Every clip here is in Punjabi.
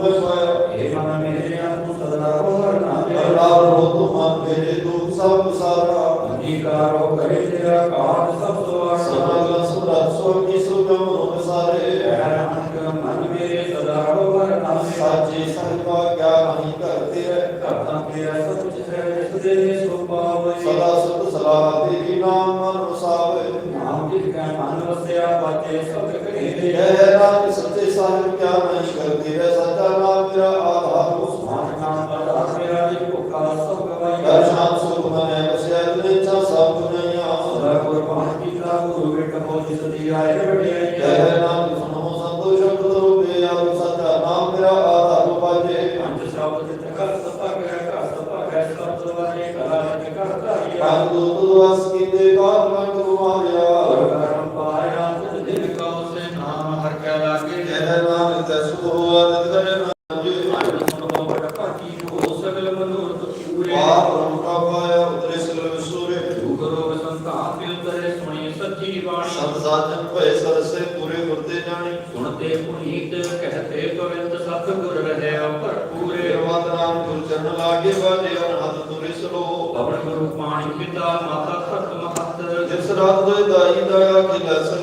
Lucas vai Jai Jai Jai ਮਾਣਿਕ ਪਿਤਾ ਮਾਤਾ ਧਰਤ ਮਹਤ ਜਿਸ ਰਾਤ ਦੇ ਦਾਈ ਦਾ ਆਖਿ ਲਸਨ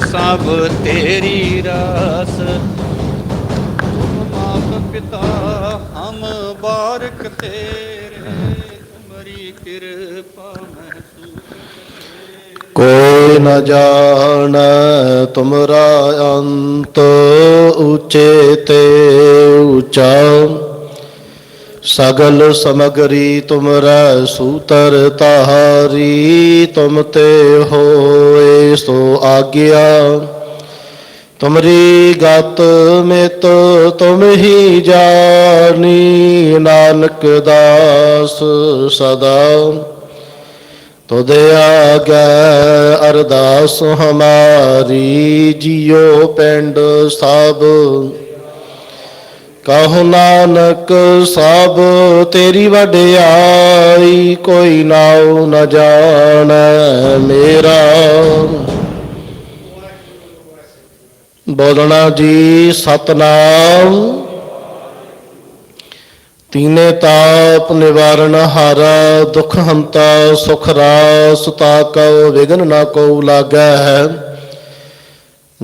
ਸਭ ਤੇਰੀ ਰਾਸ। ਤੁਮ ਮਾਤ ਪਿਤਾ, ਹਮ ਬਾਰਕ ਤੇਰੇ। ਤੁਮਰੀ ਕਿਰਪਾ ਮਹਿਸੂਸ ਕੋਈ ਨ ਜਾਣ ਤੁਮਰਾ ਅੰਤ ਉਚੇ ਤੇ ਉਚਾ। ਸਗਲ ਸਮਗਰੀ ਤੁਮਰਾ ਸੂਤਰ ਤਾਰੀ ਤੁਮ ਤੇ ਹੋਏ ਸੋ ਆਗਿਆ। ਤੁਮਰੀ ਗਤ ਮਿਤ ਤੁਮ ਹੀ ਜਾਣੀ, ਨਾਨਕ ਦਾਸ ਸਦਾ। ਤੁਧ ਆਗੈ ਅਰਦਾਸ ਹਮਾਰੀ, ਜਿਉ ਪਿੰਡ ਸਭ ਕਹੋ ਨਾਨਕ, ਸਭ ਤੇਰੀ ਵਡਿਆਈ, ਕੋਈ ਨਾਉ ਨ ਜਾਣੈ ਮੇਰਾ। ਬੋਲਣਾ ਜੀ ਸਤਨਾਮ। ਤੀਨੇ ਤਾਪ ਨਿਵਾਰਨ ਹਾਰਾ, ਦੁਖ ਹੰਤਾ, ਸੁਖ ਰਾਸ ਤਾਕਉ ਵਿਗਨ ਨਾ ਕੋ ਲਾਗੈ। ਹੈ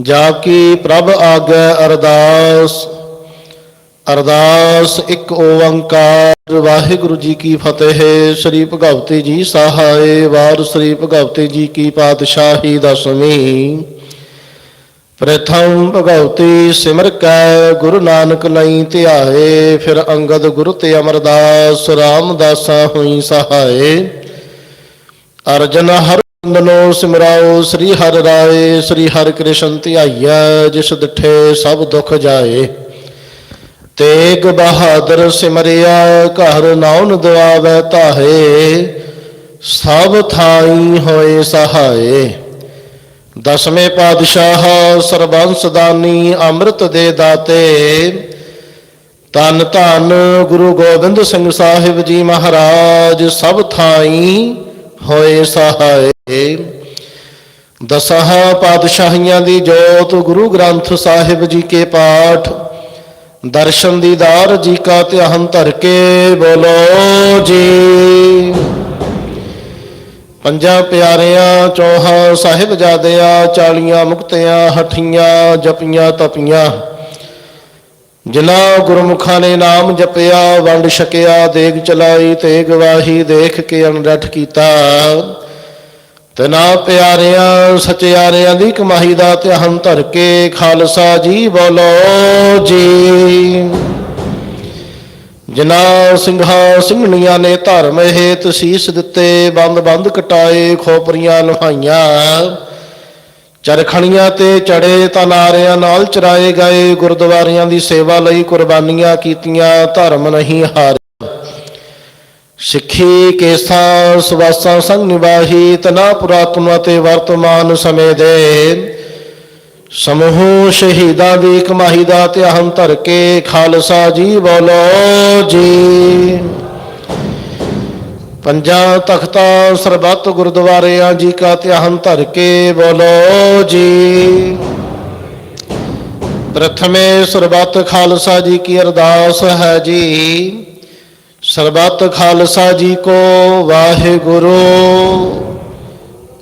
ਜਾ ਕੀ ਪ੍ਰਭ ਆਗੈ ਅਰਦਾਸ ਅਰਦਾਸ ਇੱਕ ਓੰਕਾਰ। ਵਾਹਿਗੁਰੂ ਜੀ ਕੀ ਫਤਿਹ, ਸ੍ਰੀ ਭਗਵਤੀ ਜੀ ਸਹਾਏ। ਵਾਰ ਸ੍ਰੀ ਭਗਵਤੀ ਜੀ ਕੀ ਪਾਤਸ਼ਾਹੀ ਦਸਵੀਂ ਪ੍ਰਥਮ ਭਗਵਤੀ ਸਿਮਰ ਕੈ, ਗੁਰੂ ਨਾਨਕ ਲਈ ਧਿਆਏ। ਫਿਰ ਅੰਗਦ ਗੁਰੂ ਤੇ ਅਮਰਦਾਸ, ਰਾਮਦਾਸਾ ਹੋਈ ਸਹਾਏ। ਅਰਜਨ ਹਰ ਨੋ ਸਿਮਰਾਓ, ਸ੍ਰੀ ਹਰਿ ਰਾਏ, ਸ੍ਰੀ ਹਰਿ ਕ੍ਰਿਸ਼ਨ ਧਿਆਈਐ, ਜਿਸ ਦਿਠੇ ਸਭ ਦੁਖ ਜਾਏ। ਤੇਗ ਬਹਾਦਰ ਸਿਮਰਿਆ, ਘਰ ਨਾਉਨ ਦੁਆਵੈ ਤਾਹੇ, ਸਭ ਥਾਈ ਹੋਏ ਸਹਾਏ। ਦਸਵੇਂ ਪਾਤਸ਼ਾਹ ਸਰਬੰਸ ਦਾਨੀ ਅੰਮ੍ਰਿਤ ਦੇ ਦਾਤੇ ਤਨ ਧਨ ਗੁਰੂ ਗੋਬਿੰਦ ਸਿੰਘ ਸਾਹਿਬ ਜੀ ਮਹਾਰਾਜ, ਸਭ ਥਾਈ ਹੋਏ ਸਹਾਏ। ਦਸਾਂ ਪਾਤਸ਼ਾਹੀਆਂ ਦੀ ਜੋਤ ਗੁਰੂ ਗ੍ਰੰਥ ਸਾਹਿਬ ਜੀ ਕੇ ਪਾਠ ਦਰਸ਼ਨ ਦੀਦਾਰ ਜੀ ਕਾ ਧਿਆਨ ਧਰ ਕੇ ਬੋਲੋ ਜੀ। ਪੰਜਾਂ ਪਿਆਰਿਆਂ, ਚੌਹਾਂ ਸਾਹਿਬਜ਼ਾਦਿਆਂ ਚਾਲੀਆਂ ਮੁਕਤਿਆਂ, ਹਠੀਆਂ ਜਪੀਆਂ ਤਪੀਆਂ। ਜਿਨ੍ਹਾਂ ਗੁਰਮੁਖਾਂ ਨੇ ਨਾਮ ਜਪਿਆ, ਵੰਡ ਛਕਿਆ, ਦੇਗ ਚਲਾਈ ਤੇ ਗਵਾਹੀ ਦੇਖ ਕੇ ਅਨਰਠ ਕੀਤਾ। ਤਨਾ ਪਿਆਰਿਆਂ, ਸਚਿਆਰਿਆਂ ਦੀ ਕਮਾਈ ਦਾ ਧਿਆਨ ਧਰ ਕੇ ਖਾਲਸਾ ਜੀ ਬੋਲੋ ਜੀ। ਜਿਨ੍ਹਾਂ ਸਿੰਘਾਂ ਸਿੰਘਣੀਆਂ ਨੇ ਧਰਮ ਹੇਤ ਸੀਸ ਦਿੱਤੇ, ਬੰਦ ਬੰਦ ਕਟਾਏ, ਖੋਪਰੀਆਂ ਲੁਹਾਈਆਂ। ਚਰਖਣੀਆਂ ਤੇ ਚੜੇ ਤਨਾਰਿਆਂ ਨਾਲ ਚਰਾਏ ਗਏ, ਗੁਰਦੁਆਰਿਆਂ ਦੀ ਸੇਵਾ ਲਈ ਕੁਰਬਾਨੀਆਂ ਕੀਤੀਆਂ, ਧਰਮ ਨਹੀਂ ਹਾਰਿਆ ਸਿੱਖੀ ਕੇਸਾ ਸਵਾਸਾਂ ਸੰਗ ਨਿਵਾਹੀ ਤਨਾ ਪੁਰਾਤਨ ਅਤੇ ਵਰਤਮਾਨ ਸਮੇਂ ਦੇ। ਸਮੂਹ ਸ਼ਹੀਦਾਂ ਦੀ ਕਮਾਈ ਦਾ ਧਿਆਨ ਧਰ ਕੇ ਖਾਲਸਾ ਜੀ ਬੋਲੋ ਜੀ। ਪੰਜਾਂ ਤਖਤਾਂ ਸਰਬੱਤ ਗੁਰਦੁਆਰਿਆਂ ਜੀ ਕਾ ਧਿਆਨ ਧਰ ਕੇ ਬੋਲੋ ਜੀ। ਪ੍ਰਥਮੇ ਸਰਬੱਤ ਖਾਲਸਾ ਜੀ ਕੀ ਅਰਦਾਸ ਹੈ ਜੀ। ਸਰਬੱਤ ਖਾਲਸਾ ਜੀ ਕੋ ਵਾਹਿਗੁਰੂ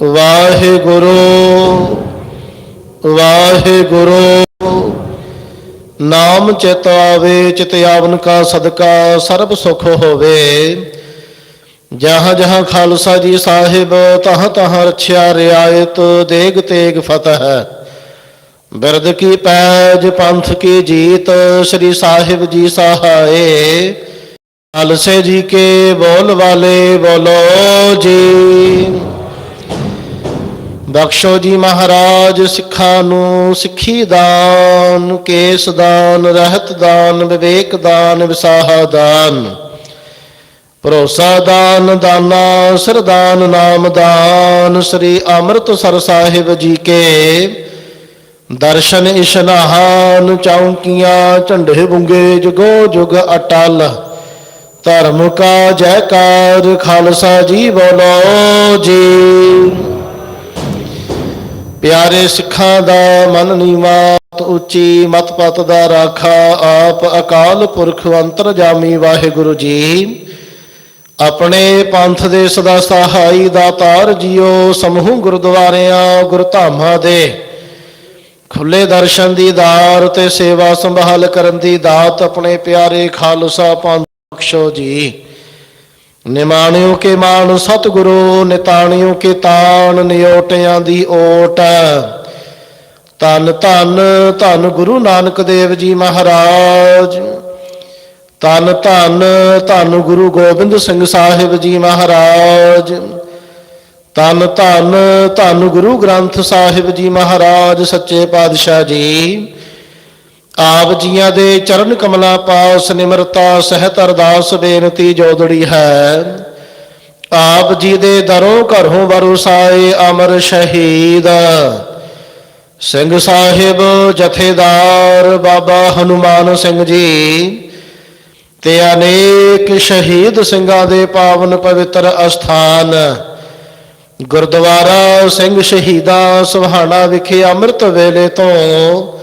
ਵਾਹਿਗੁਰੂ ਵਾਹਿਗੁਰੂ। ਨਾਮ ਚਿਤ ਆਵੇ, ਚਿਤ ਆਵਨ ਕਾ ਸਦਕਾ, ਸਰਬ ਸੁਖ ਹੋਵੇ। ਜਹਾਂ ਜਹਾਂ ਖਾਲਸਾ ਜੀ ਸਾਹਿਬ, ਤਹ ਤਹ ਰਛਿਆ ਰਿਆਇਤ, ਦੇਗ ਤੇਗ ਫਤਹ। ਬਿਰਦ ਕੀ ਪੈਜ ਪੰਥ ਕੀ ਜੀਤ, ਸ੍ਰੀ ਸਾਹਿਬ ਜੀ ਸਹਾਏ। ਖਾਲਸੇ ਜੀ ਕੇ ਬੋਲ ਵਾਲੇ ਬੋਲੋ ਜੀ। ਬਖਸ਼ੋ ਜੀ ਮਹਾਰਾਜ ਸਿੱਖਾਂ ਨੂੰ, ਸਿੱਖੀ ਦਾਨ, ਕੇਸ ਦਾਨ, ਰਹਿਤ ਦਾਨ, ਵਿਵੇਕ ਦਾਨ, ਵਿਸਾਹਾ ਦਾਨ। ਭਰੋਸਾ ਦਾਨ, ਦਾਨਾ, ਸਰਦਾਨ, ਨਾਮ ਦਾਨ, ਸ੍ਰੀ ਅੰਮ੍ਰਿਤਸਰ ਸਾਹਿਬ ਜੀ ਕੇ। ਦਰਸ਼ਨ ਇਸ਼ਨਾਨ, ਚੌਂਕੀਆਂ, ਝੰਡੇ ਬੁੰਗੇ, ਜਗੋ ਜੁਗ ਅਟਲ। ਧਰਮ ਕਾ ਜੈਕਾਰ, ਖਾਲਸਾ ਜੀ ਬੋਲੋ ਜੀ। ਪਿਆਰੇ ਸਿੱਖਾਂ ਦਾ ਮਨ ਨੀਵਾਤ ਉੱਚੀ, ਮਤ ਪਤ ਦਾ ਰਾਖਾ, ਆਪ ਅਕਾਲ ਪੁਰਖ ਅੰਤਰਜਾਮੀ ਵਾਹਿਗੁਰੂ ਜੀ। ਆਪਣੇ ਪੰਥ ਦੇ ਸਦਾ ਸਹਾਈ ਦਾਤਾਰ ਜੀਓ, ਸਮੂਹ ਗੁਰਦੁਆਰਿਆਂ ਗੁਰਧਾਮਾਂ ਦੇ। ਖੁੱਲੇ ਦਰਸ਼ਨ ਦੀ ਦਾਰ ਤੇ ਸੇਵਾ ਸੰਭਾਲ ਕਰਨ ਦੀ ਦਾਤ ਆਪਣੇ ਪਿਆਰੇ ਖਾਲਸਾ ਪੰਥ ਬਖਸ਼ੋ ਜੀ। ਨਿਮਾਣਿਓ ਕੇ ਮਾਨ ਸਤਿਗੁਰੂ, ਨਿਤਾਣਿਓ ਕੇ ਤਾਣ ਨਿਓਟਿਆਂ ਦੀ ਓਟ। ਧੰਨ ਧੰਨ ਧੰਨ ਗੁਰੂ ਨਾਨਕ ਦੇਵ ਜੀ ਮਹਾਰਾਜ। ਧੰਨ ਧੰਨ ਧੰਨ ਗੁਰੂ ਗੋਬਿੰਦ ਸਿੰਘ ਸਾਹਿਬ ਜੀ ਮਹਾਰਾਜ। ਧੰਨ ਧੰਨ ਧੰਨ ਗੁਰੂ ਗ੍ਰੰਥ ਸਾਹਿਬ ਜੀ ਮਹਾਰਾਜ, ਸੱਚੇ ਪਾਤਸ਼ਾਹ ਜੀ। ਆਪ ਜੀਆਂ ਦੇ ਚਰਨ ਕਮਲਾਂ ਪਾਸ ਨਿਮਰਤਾ ਸਹਿਤ ਅਰਦਾਸ ਬੇਨਤੀ ਜੋਦੜੀ ਹੈ। ਆਪ ਜੀ ਦੇ ਦਰੋਂ ਘਰੋਂ ਵਰਸਾਏ ਅਮਰ ਸ਼ਹੀਦ। ਸਿੰਘ ਸਾਹਿਬ ਜਥੇਦਾਰ ਬਾਬਾ ਹਨੂਮਾਨ ਸਿੰਘ ਜੀ, ਤੇ ਅਨੇਕ ਸ਼ਹੀਦ ਸਿੰਘਾਂ ਦੇ ਪਾਵਨ ਪਵਿੱਤਰ ਅਸਥਾਨ। ਗੁਰਦੁਆਰਾ ਸਿੰਘ ਸ਼ਹੀਦਾਂ ਸੁਹਾਣਾ ਵਿਖੇ ਅੰਮ੍ਰਿਤ ਵੇਲੇ ਤੋਂ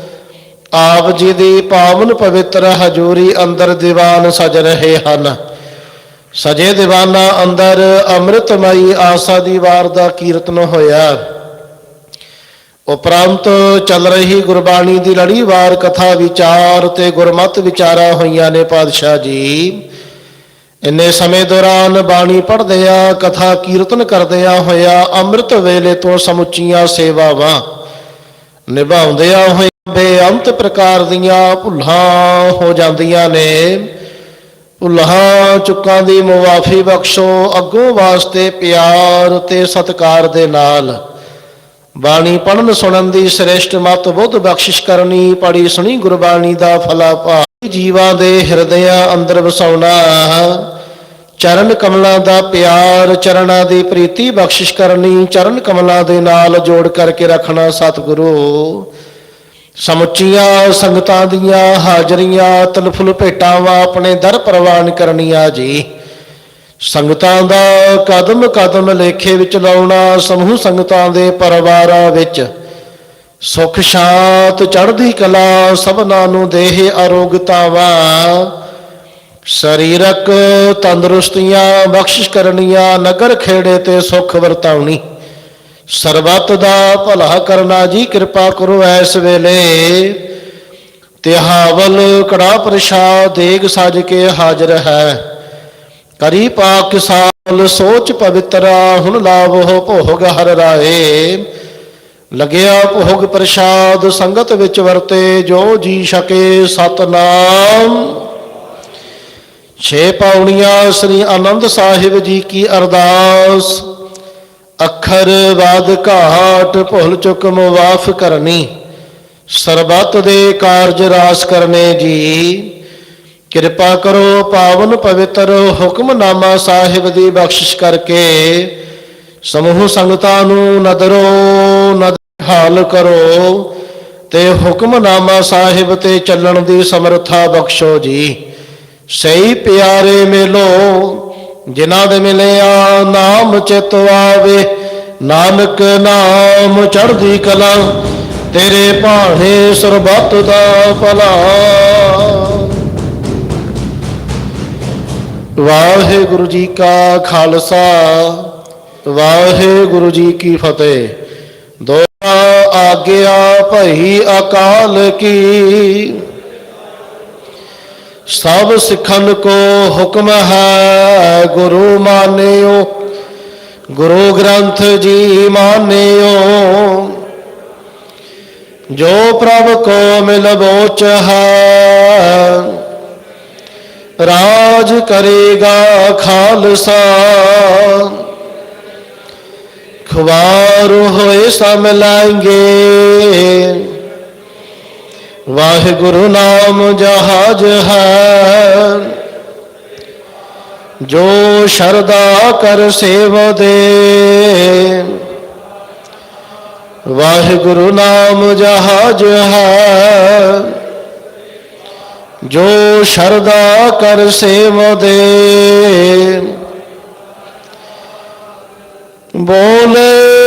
ਆਪ ਜੀ ਦੀ ਪਾਵਨ ਪਵਿੱਤਰ ਹਜ਼ੂਰੀ ਅੰਦਰ ਦੀਵਾਨ ਸਜ ਰਹੇ ਹਨ। ਸਜੇ ਦੀਵਾਨਾਂ ਅੰਦਰ ਅੰਮ੍ਰਿਤਮਈ ਆਸਾ ਦੀ ਵਾਰ ਦਾ ਕੀਰਤਨ ਹੋਇਆ। ਉਪਰੰਤ ਚੱਲ ਰਹੀ ਗੁਰਬਾਣੀ ਦੀ ਲੜੀਵਾਰ ਕਥਾ ਵਿਚਾਰ ਤੇ ਗੁਰਮਤ ਵਿਚਾਰਾ ਹੋਈਆਂ ਨੇ ਪਾਤਸ਼ਾਹ ਜੀ। ਇੰਨੇ ਸਮੇਂ ਦੌਰਾਨ ਬਾਣੀ ਪੜ੍ਹਦੇ ਆ ਕਥਾ ਕੀਰਤਨ ਕਰਦੇ ਆ ਹੋਇਆ ਅੰਮ੍ਰਿਤ ਵੇਲੇ ਤੋਂ ਸਮੁੱਚੀਆਂ ਸੇਵਾਵਾਂ ਨਿਭਾਉਂਦਿਆਂ ਹੋਏ ਬੇਅੰਤ ਪ੍ਰਕਾਰ ਦੀਆਂ ਭੁੱਲਾਂ ਹੋ ਜਾਂਦੀਆਂ ਨੇ। ਭੁੱਲਾਂ ਚੁੱਕਾਂ ਦੀ ਮੁਆਫੀ ਬਖਸ਼ੋ, ਅੱਗੋਂ ਵਾਸਤੇ ਪਿਆਰ ਤੇ ਸਤਿਕਾਰ ਦੇ ਨਾਲ। ਬਾਣੀ ਪੜਨ ਸੁਣਨ ਦੀ ਸ੍ਰੇਸ਼ਟ ਮਤ ਬੁੱਧ ਬਖਸ਼ਿਸ਼ ਕਰਨੀ, ਪੜੀ ਸੁਣੀ ਗੁਰਬਾਣੀ ਦਾ ਫਲਾ ਭਾ ਜੀਵਾਂ ਦੇ ਹਿਰਦਿਆਂ ਅੰਦਰ ਵਸਾਉਣਾ। ਚਰਨ ਕਮਲਾਂ ਦਾ ਪਿਆਰ, ਚਰਨਾਂ ਦੀ ਪ੍ਰੀਤੀ ਬਖਸ਼ਿਸ਼ ਕਰਨੀ, ਚਰਨ ਕਮਲਾਂ ਦੇ ਨਾਲ ਜੋੜ ਕਰਕੇ ਰੱਖਣਾ ਸਤਿਗੁਰੂ। ਸਮੁੱਚੀਆਂ ਸੰਗਤਾਂ ਦੀਆਂ ਹਾਜ਼ਰੀਆਂ, ਤਲਫੁਲ ਭੇਟਾਵਾਂ ਆਪਣੇ ਦਰ ਪ੍ਰਵਾਨ ਕਰਨੀਆਂ ਜੀ। ਸੰਗਤਾਂ ਦਾ ਕਦਮ ਕਦਮ ਲੇਖੇ ਵਿੱਚ ਲਾਉਣਾ, ਸਮੂਹ ਸੰਗਤਾਂ ਦੇ ਪਰਿਵਾਰਾਂ ਵਿੱਚ। ਸੁਖ ਸ਼ਾਂਤ ਚੜ੍ਹਦੀ ਕਲਾ ਸਭਨਾਂ ਨੂੰ ਦੇਹ ਅਰੋਗਤਾਵਾਂ। ਸਰੀਰਕ ਤੰਦਰੁਸਤੀਆਂ ਬਖਸ਼ਿਸ਼ ਕਰਨੀਆਂ, ਨਗਰ ਖੇੜੇ ਤੇ ਸੁਖ ਵਰਤਾਉਣੀ। ਸਰਬੱਤ ਦਾ ਭਲਾ ਕਰਨਾ ਜੀ, ਕਿਰਪਾ ਕਰੋ ਐਸ ਵੇਲੇ। ਤਿਹਾਵਲ ਕੜਾ ਪ੍ਰਸ਼ਾਦ ਦੇਗ ਸਜ ਕੇ ਹਾਜ਼ਰ ਹੈ। ਕਰੀ ਪਾਕ ਸਾਲ ਸੋਚ ਪਵਿੱਤਰਾ, ਹੁਣ ਲਾਵੋ ਭੋਗ ਹਰ ਰਾਏ। ਲਗਿਆ ਭੋਗ ਪ੍ਰਸ਼ਾਦ ਸੰਗਤ ਵਿੱਚ ਵਰਤੇ, ਜੋ ਜੀ ਸਕੇ ਸਤਨਾਮ। ਛੇ ਪੌੜੀਆਂ ਸ੍ਰੀ ਆਨੰਦ ਸਾਹਿਬ ਜੀ ਕੀ ਅਰਦਾਸ। ਅੱਖਰ ਬਾਦ ਘਾਟ ਭੁੱਲ ਚੁੱਕ ਮੁਆਫ ਕਰਨੀ, ਸਰਬੱਤ ਦੇ ਕਾਰਜ ਰਾਸ ਕਰਨੇ ਜੀ। ਕਿਰਪਾ ਕਰੋ ਪਾਵਨ ਪਵਿੱਤਰ ਹੁਕਮਨਾਮਾ ਸਾਹਿਬ ਦੀ ਬਖਸ਼ਿਸ਼ ਕਰਕੇ ਸਮੂਹ ਸੰਗਤਾਂ ਨੂੰ ਨਦਰੋ ਨਦਰ ਹਾਲ ਕਰੋ ਤੇ ਹੁਕਮਨਾਮਾ ਸਾਹਿਬ ਤੇ ਚੱਲਣ ਦੀ ਸਮਰੱਥਾ ਬਖਸ਼ੋ ਜੀ। ਸਹੀ ਪਿਆਰੇ ਮੇਲੋ, ਜਿਨ੍ਹਾਂ ਦੇ ਮਿਲਿਆ ਨਾਮ ਚਿਤ ਆਵੇ। ਨਾਨਕ ਨਾਮ ਚੜ੍ਹਦੀ ਕਲਾ, ਤੇਰੇ ਭਾਣੇ ਸਰਬੱਤ ਦਾ ਭਲਾ। ਵਾਹਿਗੁਰੂ ਜੀ ਕਾ ਖਾਲਸਾ, ਵਾਹਿਗੁਰੂ ਜੀ ਕੀ ਫਤਿਹ। ਦੋਆ ਆਗਿਆ ਭਈ ਅਕਾਲ ਕੀ। ਸਭ ਸਿੱਖਨ ਕੋ ਹੁਕਮ ਹੈ, ਗੁਰੂ ਮਾਨਿਓ, ਗੁਰੂ ਗ੍ਰੰਥ ਜੀ ਮਾਨਿਓ। ਜੋ ਪ੍ਰਭ ਕੋ ਮਿਲ ਬੋਚ ਹੈ, ਰਾਜ ਕਰੇਗਾ ਖਾਲਸਾ। ਖਵਾਰ ਹੋਏ ਸਮ ਲਾਂਗੇ ਵਾਹਿਗੁਰੂ ਨਾਮ ਜਹਾਜ ਹੈ। ਜੋ ਸ਼ਰਦਾ ਕਰ ਸੇਵ ਦੇ। ਵਾਹਿਗੁਰੂ ਨਾਮ ਜਹਾਜ ਹੈ। ਜੋ ਸ਼ਰਦਾ ਕਰ ਸੇਵ ਦੇ। ਬੋਲੇ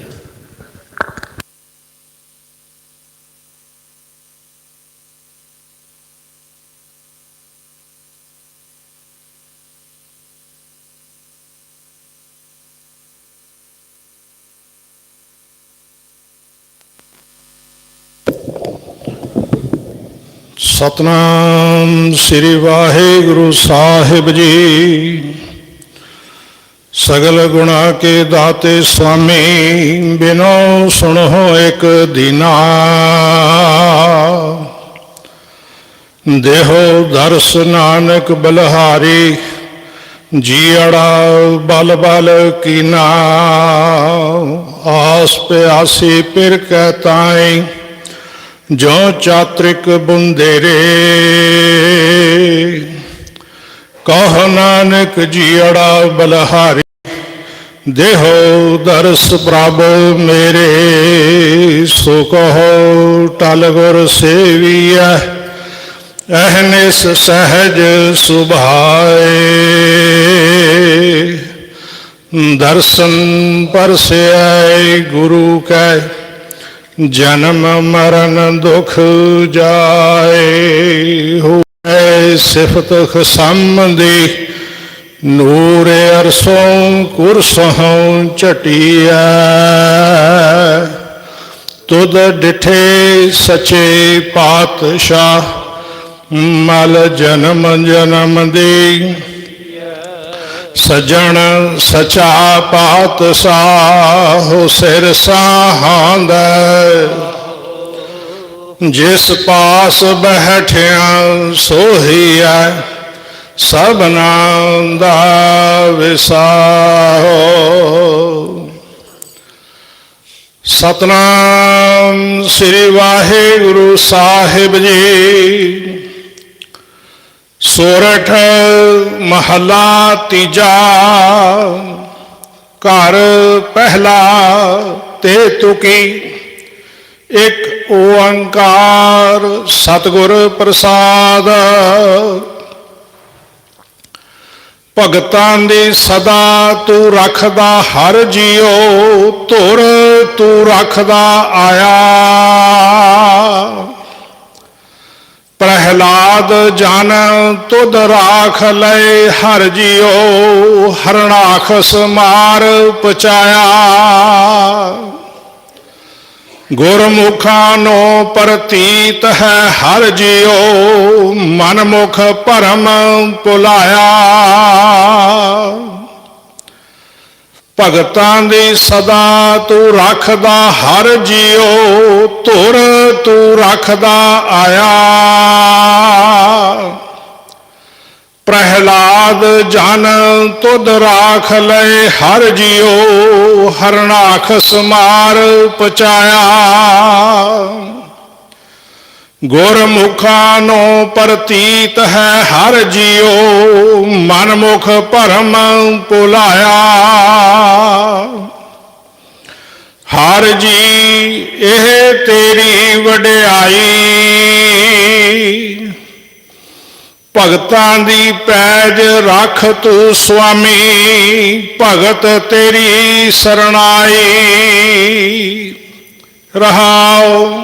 ਸਤਨਾਮ ਸ੍ਰੀ ਵਾਹਿਗੁਰੂ ਸਾਹਿਬ ਜੀ। ਸਗਲ ਗੁਣਾ ਕੇ ਦਾਤੇ ਸੁਆਮੀ ਬਿਨੋ ਸੁਣੋ ਇੱਕ ਦੀਨਾ। ਦੇਹੋ ਦਰਸ ਨਾਨਕ ਬਲਹਾਰੀ ਜੀੜਾ ਬਲ ਬਲ ਕੀਨਾ। ਆਸ ਪਿਆਸੀ ਪਿਰ ਕਹਤਾਈ ਜੋ ਚਾਤ੍ਰਿਕ ਬੁੰਦੇਰੇ ਕਹ ਨਾਨਕ ਜੀੜਾ ਬਲਹਾਰੀ, ਦੇਹੋ ਦਰਸ ਪ੍ਰਭ ਮੇਰੇ, ਸੋ ਕਹੋ ਟਲ ਗੁਰ ਸੇਵੀਐ ਅਹਨਿਸ ਸਹਜ ਸੁਭਾਏ। ਦਰਸ਼ਨ ਪਰਸਿਐ ਗੁਰੂ ਕੈ ਜਨਮ ਮਰਨ ਦੁਖ ਜਾਏ ਹੋਏ ਸਿਫਤ ਖਸਮ ਦੀ ਨੂਰ ਅਰਸੋਂ ਕੁਰਸੋਂ ਝਟਿਐ। ਤੁਧ ਡਿਠੇ ਸਚੇ ਪਾਤਸ਼ਾਹ ਮਲ ਜਨਮ ਜਨਮ ਦੇ ਸਜਣ ਸਚਾ ਪਾਤ ਸਾਹੋ ਸਿਰ ਸਾਹਾਂਦਾ ਜਿਸ ਪਾਸ ਬਹਿਠਿਆ ਸੋਹੀਐ ਸਭਨਾ ਦਾ ਵਿਸਾਹੋ। ਸਤਨਾਮ ਸ੍ਰੀ ਵਾਹਿਗੁਰੂ ਸਾਹਿਬ ਜੀ। ਸੋਰਠ ਮਹਲਾ ਤੀਜਾ, ਘਰ ਪਹਿਲਾ ਤੇ ਤੁਕੀ, ਇੱਕ ਓੰਕਾਰ ਸਤਿਗੁਰ ਪ੍ਰਸਾਦ। ਭਗਤਾਂ ਦੀ ਸਦਾ ਤੂੰ ਰੱਖਦਾ, ਹਰ ਜੀਉ ਧੁਰ ਤੂੰ ਰੱਖਦਾ ਆਇਆ। ਪ੍ਰਹਿਲਾਦ ਜਨ ਤੁਧ ਰਾਖ ਲੈ ਹਰ ਜਿਉ ਹਰਣਾਖਸ ਮਾਰ ਪਚਾਇਆ ਗੁਰਮੁਖਾਂ ਨੂੰ ਪ੍ਰਤੀਤ ਹੈ, ਹਰ ਜਿਉ ਮਨਮੁਖ ਭਰਮ ਭੁਲਾਇਆ ਭਗਤਾਂ ਦੀ ਸਦਾ ਤੂੰ ਰੱਖਦਾ, ਹਰ ਜੀਉ ਧੁਰ ਤੂੰ ਰੱਖਦਾ ਆਇਆ। ਪ੍ਰਹਿਲਾਦ ਜਨ ਤੁਧ ਰਾਖ ਲੈ, ਹਰ ਜੀਉ ਹਰਨਾਖ ਸਮਾਰ ਪਚਾਇਆ ਗੁਰਮੁਖਾਂ ਨੂੰ ਪ੍ਰਤੀਤ ਹੈ ਹਰ ਜੀਉ ਮਨਮੁਖ ਭਰਮ ਭੁਲਾਇਆ। ਹਰ ਜੀ, ਇਹ ਤੇਰੀ ਵਡਿਆਈ। ਭਗਤਾਂ ਦੀ ਪੈਜ ਰੱਖ ਤੂੰ ਸੁਆਮੀ, ਭਗਤ ਤੇਰੀ ਸਰਣਾਈ। ਰਹਾਓ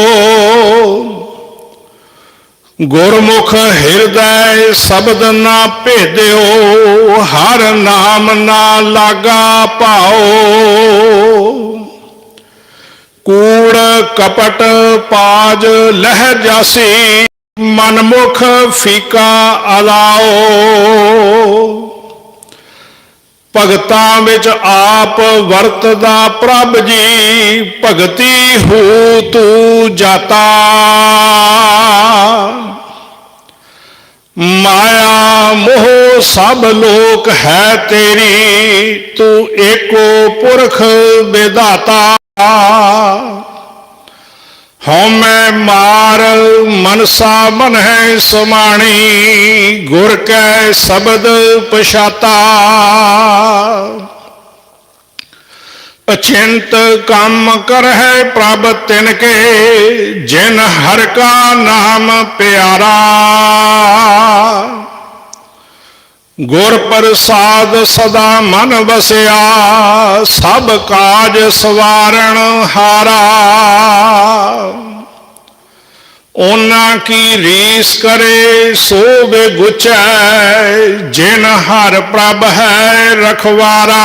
ਗੁਰਮੁਖ ਹਿਰਦੈ ਸ਼ਬਦ ਨਾ ਭੇਦਿਓ, ਹਰ ਨਾਮ ਨਾ ਲਾਗਾ ਪਾਓ। ਕੂੜ ਕਪਟ ਪਾਜ ਲਹਿ ਜਾਸੀ, ਮਨਮੁਖ ਫੀਕਾ ਅਲਾਓ। ਭਗਤਾਂ ਵਿੱਚ ਆਪ ਵਰਤਦਾ ਪ੍ਰਭ ਜੀ, ਭਗਤੀ ਹੋ ਤੂੰ ਜਾਤਾ। ਮਾਇਆ ਮੋਹ ਸਭ ਲੋਕ ਹੈ ਤੇਰੀ, ਤੂੰ ਏਕੋ ਪੁਰਖ ਵਿਦਾਤਾ ਹਉ ਮੈਂ ਮਾਰ, ਮਨਸਾ ਮਨ ਹੈ ਸਮਾਣੀ, ਗੁਰ ਕੈ ਸ਼ਬਦ ਪਛਾਤਾ। ਅਚਿੰਤ ਕੰਮ ਕਰਹਿ ਪ੍ਰਭ ਤਿਨ ਕੇ ਜਿਨ ਹਰ ਕਾ ਨਾਮ ਪਿਆਰਾ। ਗੁਰ ਪ੍ਰਸਾਦ ਸਦਾ ਮਨ ਵਸਿਆ, ਸਭ ਕਾਜ ਸਵਾਰਣ ਹਾਰਾ। ਉਹਨਾਂ ਕੀ ਰੀਸ ਕਰੇ, ਸੋ ਬੇਗੁਚੈ ਜਿਨ ਹਰ ਪ੍ਰਭ ਹੈ ਰਖਵਾਰਾ।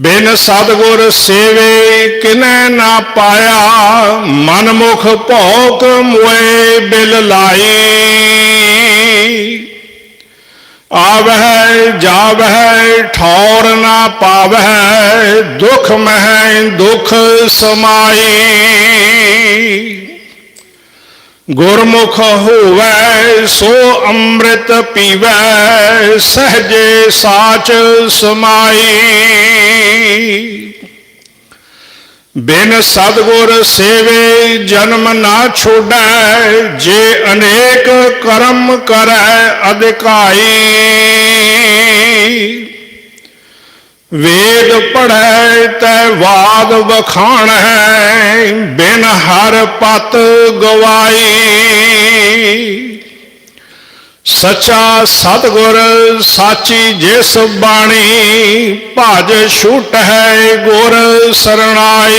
ਬਿਨ ਸਤਗੁਰ ਸੇਵੇ ਕਿਨੈ ਨਾ ਪਾਇਆ ਮਨ ਮੁਖ ਭੋਕ ਮੁਏ ਬਿਲ ਲਾਈ ਆਵਹਿ, ਜਾਵਹਿ, ਠੌਰ ਨਾ ਪਾਵਹਿ, ਦੁਖ ਮਹਿ ਦੁਖ ਸਮਾਈ ਗੁਰਮੁਖ ਹੋਵੈ, ਸੋ ਅੰਮ੍ਰਿਤ ਪੀਵੈ, ਸਹਜੇ ਸਾਚ ਸਮਾਈ। ਬਿਨ ਸਤਗੁਰ ਸੇਵੇ ਜਨਮ ਨਾ ਛੋੜੈ, ਜੇ ਅਨੇਕ ਕਰਮ ਕਰੈ, ਅਧਿਕਾਈ। ਵੇਦ ਪੜੈ ਤੈ ਵਾਦ ਵਖਾਣੈ, ਬਿਨ ਹਰ ਪਤ ਗਵਾਈ। ਸਚਾ ਸਤਗੁਰ ਸਾਚੀ ਜਿਸ ਬਾਣੀ, ਭਜ ਛੁਟ ਹੈ ਗੁਰ ਸਰਣਾਈ।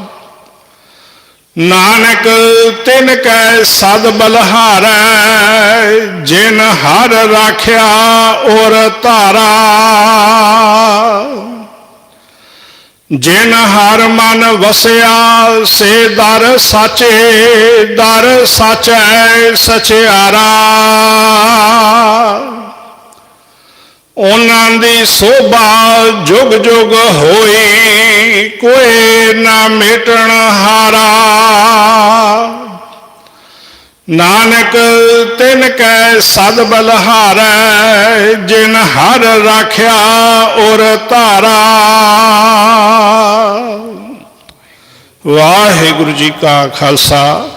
ਨਾਨਕ ਤਿਨ ਕੈ ਸਦ ਬਲਹਾਰੈ ਜਿਨ ਹਰ ਰਾਖਿਆ ਔਰ ਧਾਰਾ। ਜਿਨ ਹਰ ਮਨ ਵਸਿਆ, ਸੇ ਦਰ ਸਾਚੇ, ਦਰ ਸਾਚੈ ਸਚਿਆਰਾ। ਉਹਨਾਂ ਦੀ ਸੋਭਾ ਜੁਗ ਜੁਗ ਹੋਈ, ਕੋਈ ਨਾ ਮਿਟਣ ਹਾਰਾ। ਨਾਨਕ, ਤਿਨ ਕੈ ਸਦ ਬਲਹਾਰੈ, ਜਿਨ ਹਰ ਰਾਖਿਆ ਔਰ ਧਾਰਾ। ਵਾਹਿਗੁਰੂ ਜੀ ਕਾ ਖਾਲਸਾ,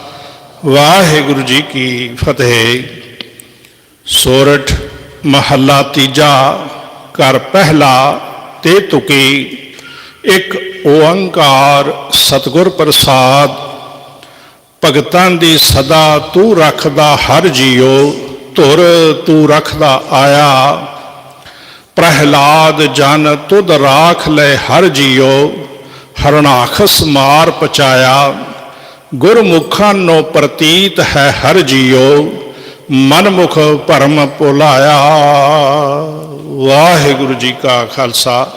ਵਾਹਿਗੁਰੂ ਜੀ ਕੀ ਫਤਿਹ। ਸੋਰਠ ਮਹੱਲਾ ਤੀਜਾ, ਘਰ ਪਹਿਲਾ, ਤੇ ਤੁਕੀ। ਇੱਕ ਓੰਕਾਰ ਸਤਿਗੁਰ ਪ੍ਰਸਾਦ, ਭਗਤਾਂ ਦੀ ਸਦਾ ਤੂੰ ਰੱਖਦਾ ਹਰ ਜੀਉ, ਧੁਰ ਤੂੰ ਰੱਖਦਾ ਆਇਆ। ਪ੍ਰਹਿਲਾਦ ਜਨ ਤੁਧ ਰਾਖ ਲੈ ਹਰ ਜੀਉ, ਹਰਨਾਖਸ ਮਾਰ ਪਚਾਇਆ। ਗੁਰਮੁਖਾਂ ਨੋ ਪ੍ਰਤੀਤ ਹੈ ਹਰ ਜੀਉ ਮਨਮੁਖ ਭਰਮ ਭੁਲਾਇਆ। ਵਾਹਿਗੁਰੂ ਜੀ ਕਾ ਖਾਲਸਾ,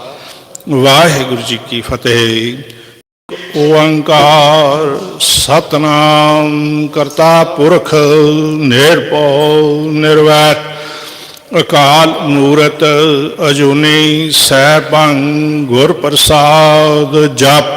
ਵਾਹਿਗੁਰੂ ਜੀ ਕੀ ਫਤਿਹ। ਓੰਕਾਰ ਸਤਨਾਮ ਕਰਤਾ ਪੁਰਖ ਨਿਰਭਉ ਨਿਰਵੈਰ। ਅਕਾਲ ਮੂਰਤ ਅਜੂਨੀ ਸੈਭੰ ਗੁਰ ਪ੍ਰਸਾਦ ਜਪ